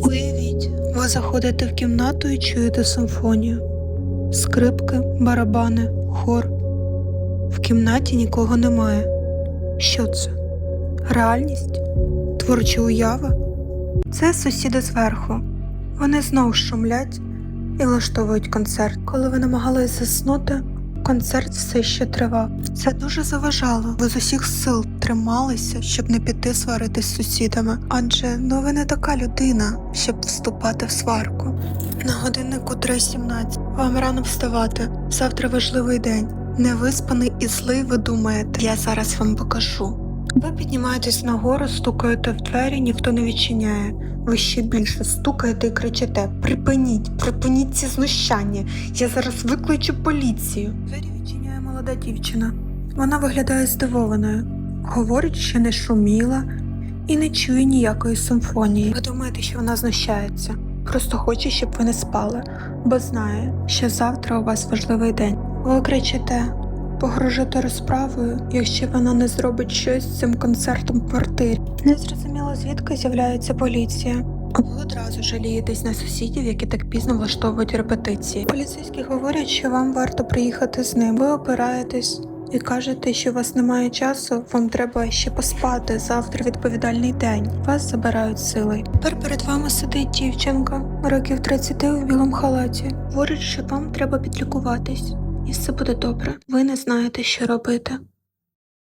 Уявіть, ви заходите в кімнату і чуєте симфонію. Скрипки, барабани, хор. В кімнаті нікого немає. Що це? Реальність? Творча уява? Це сусіди зверху. Вони знов шумлять і влаштовують концерт. Коли ви намагались заснути, концерт все ще тривав. Це дуже заважало. Ви з усіх сил трималися, щоб не піти сваритись з сусідами. Адже ну ви не така людина, щоб вступати в сварку. На годиннику 3.17. Вам рано вставати. Завтра важливий день. Невиспаний і злий ви думаєте, я зараз вам покажу. Ви піднімаєтесь нагору, стукаєте в двері, ніхто не відчиняє. Ви ще більше стукаєте і кричите: Припиніть, припиніть ці знущання. Я зараз викличу поліцію. Двері відчиняє молода дівчина. Вона виглядає здивованою, говорить, що не шуміла і не чує ніякої симфонії. Ви думаєте, що вона знущається? Просто хоче, щоб ви не спали, бо знає, що завтра у вас важливий день. Ви кричите, погрожуєте розправою, якщо вона не зробить щось з цим концертом в квартирі. Незрозуміло, звідки з'являється поліція. Ви одразу жалієтесь на сусідів, які так пізно влаштовують репетиції. Поліцейські говорять, що вам варто приїхати з ним. Ви опираєтесь і кажете, що у вас немає часу, вам треба ще поспати. Завтра відповідальний день. Вас забирають силою. Тепер перед вами сидить дівчинка, років 30 у білому халаті. Говорить, що вам треба підлікуватись, і все буде добре. Ви не знаєте, що робити.